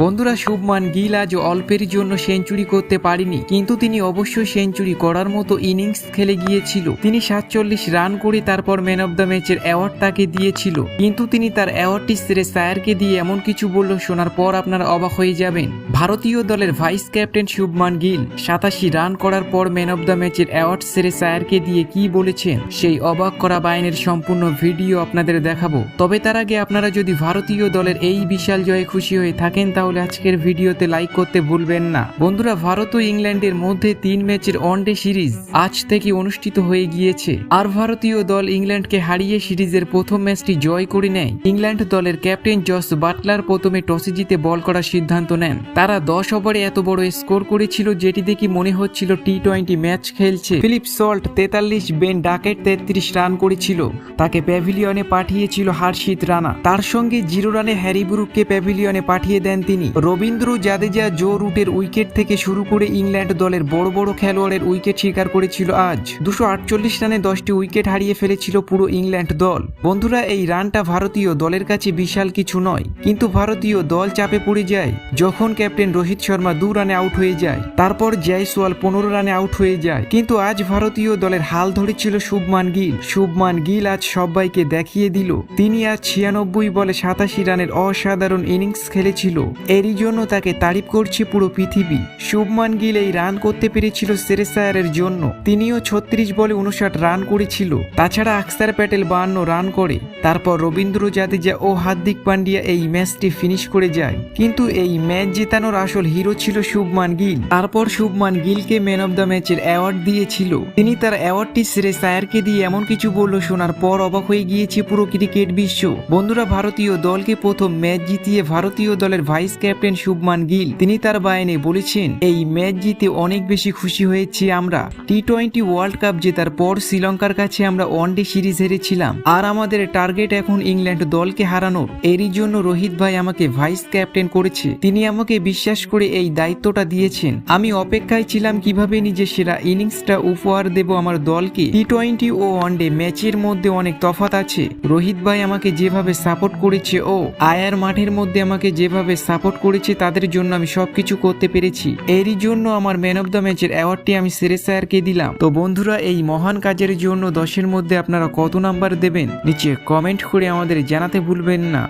বন্ধুরা শুভমান, গিল আজ অল্পের জন্য সেঞ্চুরি করতে পারেনি, কিন্তু তিনি অবশ্যই সেঞ্চুরি করার মতো ইনিংস খেলে গিয়েছিল। তিনি সাতচল্লিশ রান করে তারপর ম্যান অব দ্য ম্যাচের অ্যাওয়ার্ড তাকে দিয়েছিল। কিন্তু তিনি তার অ্যাওয়ার্ডটি সেরে সায়ারকে দিয়ে এমন কিছু বলল, শোনার পর আপনারা অবাক হয়ে যাবেন। ভারতীয় দলের ভাইস ক্যাপ্টেন শুভমান, গিল সাতাশি রান করার পর ম্যান অব দ্য ম্যাচের অ্যাওয়ার্ড সেরে সায়ারকে দিয়ে কি বলেছেন, সেই অবাক করা বাহিনীর সম্পূর্ণ ভিডিও আপনাদের দেখাবো। তবে তার আগে আপনারা যদি ভারতীয় দলের এই বিশাল জয়ে খুশি হয়ে থাকেন, তাহলে আজকের ভিডিওতে লাইক করতে ভুলবেন না। বন্ধুরা, ভারত ও ইংল্যান্ডের মধ্যে তিন ম্যাচের ওয়ানডে সিরিজ আজ থেকে অনুষ্ঠিত হয়ে গিয়েছে। আর ভারতীয় দল ইংল্যান্ডকে হারিয়ে সিরিজের প্রথম ম্যাচটি জয় করে নেয়। ইংল্যান্ড দলের ক্যাপ্টেন জস বাটলার প্রথমে টসে জিতে বল করার সিদ্ধান্ত নেন। তারা দশ ওভারে এত বড় স্কোর করেছিল যেটি দেখে মনে হচ্ছিল টি টোয়েন্টি ম্যাচ খেলছে। ফিলিপ সল্ট তেতাল্লিশ, বেন ডাকেট তেত্রিশ রান করেছিল। তাকে প্যাভিলিয়নে পাঠিয়েছিল হার্ষিত রানা। তার সঙ্গে জিরো রানে হ্যারি ব্রুককে প্যাভিলিয়নে পাঠিয়ে দেন তিনি। রবীন্দ্র জাদেজা জো রুটের উইকেট থেকে শুরু করে ইংল্যান্ড দলের বড় বড় খেলোয়াড়ের উইকেট শিকার করেছিল আজ। দুশো আটচল্লিশ রানে দশটি উইকেট হারিয়ে ফেলেছিল পুরো ইংল্যান্ড দল। বন্ধুরা, এই রানটা ভারতীয় দলের কাছে বিশাল কিছু নয়, কিন্তু ভারতীয় দল চাপে পড়ে যায় যখন ক্যাপ্টেন রোহিত শর্মা দু রানে আউট হয়ে যায়, তারপর জয়সওয়াল পনেরো রানে আউট হয়ে যায়। কিন্তু আজ ভারতীয় দলের হাল ধরেছিল শুভমান গিল। শুভমান গিল আজ সবাইকে দেখিয়ে দিল, তিনি আজ ছিয়ানব্বই বলে সাতাশি রানের অসাধারণ ইনিংস খেলেছিল। এরই জন্য তাকে তারিফ করছে পুরো পৃথিবী। শুভমান গিল এই রান করতে পেরেছিল সেরেসায়ারের জন্য। তিনিও ছত্রিশ বলে উনষাট রান করেছিল। তাছাড়া আকসার প্যাটেল বাহান্ন রান করে। তারপর রবীন্দ্র জাদেজা ও হার্দিক পান্ডিয়া এই ম্যাচটি ফিনিশ করে যায়। কিন্তু এই ম্যাচ জেতানোর আসল হিরো ছিল শুভমান গিল। তারপর শুভমান গিলকে ম্যান অব দ্য ম্যাচের অ্যাওয়ার্ড দিয়েছিল। তিনি তার অ্যাওয়ার্ডটি সায়ারকে দিয়ে এমন কিছু বলল শোনার পর অবাক হয়ে গিয়েছে পুরো ক্রিকেট বিশ্ব। বন্ধুরা, ভারতীয় দলকে প্রথম ম্যাচ জিতিয়ে ভারতীয় দলের ভাইস ক্যাপ্টেন শুভমান গিল। তিনি তার বায়নে বলেছেন, এই ম্যাচ জিতে অনেক বেশি খুশি হয়েছি আমরা। টি টোয়েন্টি ওয়ার্ল্ড কাপ জেতার পর শ্রীলঙ্কার কাছে আমরা ওয়ানডে সিরিজ হেরেছিলাম। আর আমাদের টার্গেট এখন ইংল্যান্ড দলকে হারানোর। এরই জন্য রোহিত ভাই আমাকে ভাইস ক্যাপ্টেন করেছে। তিনি আমাকে বিশ্বাস করে এই দায়িত্বটা দিয়েছেন। আমি অপেক্ষায় ছিলাম কীভাবে নিজের সেরা ইনিংসটা উপহার দেব আমার দলকে। টি টোয়েন্টি ও ওয়ানডে ম্যাচের মধ্যে অনেক তফাত আছে। রোহিত ভাই আমাকে যেভাবে সাপোর্ট করেছে ও আয়ার মাঠের মধ্যে আমাকে যেভাবে সাপোর্ট করেছে, তাদের জন্য আমি সবকিছু করতে পেরেছি। এরই জন্য আমার ম্যান অফ দ্য ম্যাচের অ্যাওয়ার্ডটি আমি সেরে স্যারকে দিলাম। তো বন্ধুরা, এই মহান কাজের জন্য দশের মধ্যে আপনারা কত নাম্বার দেবেন, নিচে কমেন্ট করে আমাদের জানাতে ভুলবেন না।